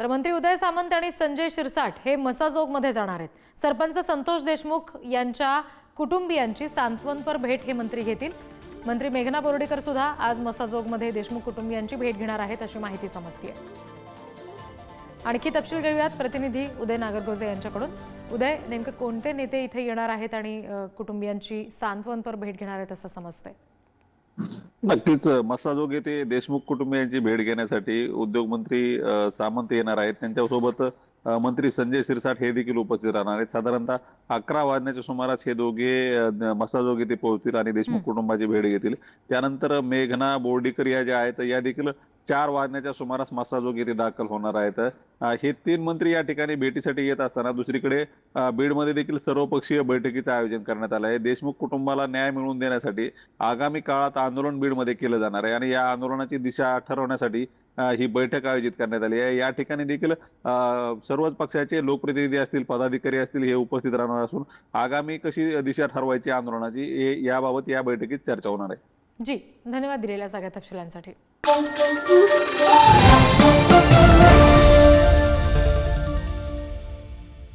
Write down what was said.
तर मंत्री उदय सामंत आणि संजय शिरसाट हे मसाजोगमध्ये जाणार आहेत. सरपंच संतोष देशमुख यांच्या कुटुंबियांची सांत्वनपर भेट हे मंत्री घेतील. मंत्री मेघना बोर्डीकर सुद्धा आज मसाजोगमध्ये देशमुख कुटुंबियांची भेट घेणार आहेत अशी माहिती समजते आणखी तपशील घेऊयात. प्रतिनिधी उदय नागरगोजे यांच्याकडून. उदय नेमके कोणते नेते इथे येणार आहेत आणि कुटुंबियांची सांत्वनपर भेट घेणार आहेत असं समजतंय. नक्कीच. मसाजोग येथे देशमुख कुटुंबियांची भेट घेण्यासाठी उद्योगमंत्री अ, सामंत येणार आहेत. त्यांच्यासोबत मंत्री संजय सिरसाट हे देखील उपस्थित राहणार आहेत. साधारणतः अकरा वाजण्याच्या सुमारास हे दोघे मसाजोग येथे पोहोचतील आणि देशमुख कुटुंबाची भेट घेतील. त्यानंतर मेघना बोर्डीकर या ज्या आहेत या देखील चार वाजण्याच्या सुमारास मसाजोग येथे दाखल होणार आहेत. हे तीन मंत्री या ठिकाणी भेटीसाठी येत असताना दुसरीकडे बीडमध्ये देखील सर्वपक्षीय बैठकीचं आयोजन करण्यात आलं आहे. देशमुख कुटुंबाला न्याय मिळवून देण्यासाठी आगामी काळात आंदोलन बीडमध्ये केलं जाणार आहे आणि या आंदोलनाची दिशा ठरवण्यासाठी ही बैठक आयोजित करण्यात आली आहे. या ठिकाणी देखील सर्वच पक्षाचे लोकप्रतिनिधी असतील पदाधिकारी असतील हे उपस्थित राहणार असून आगामी कशी दिशा ठरवायची आंदोलनाची हे याबाबत या बैठकीत चर्चा होणार आहे. जी धन्यवाद दिलेल्या सगळ्या तपशिलांसाठी.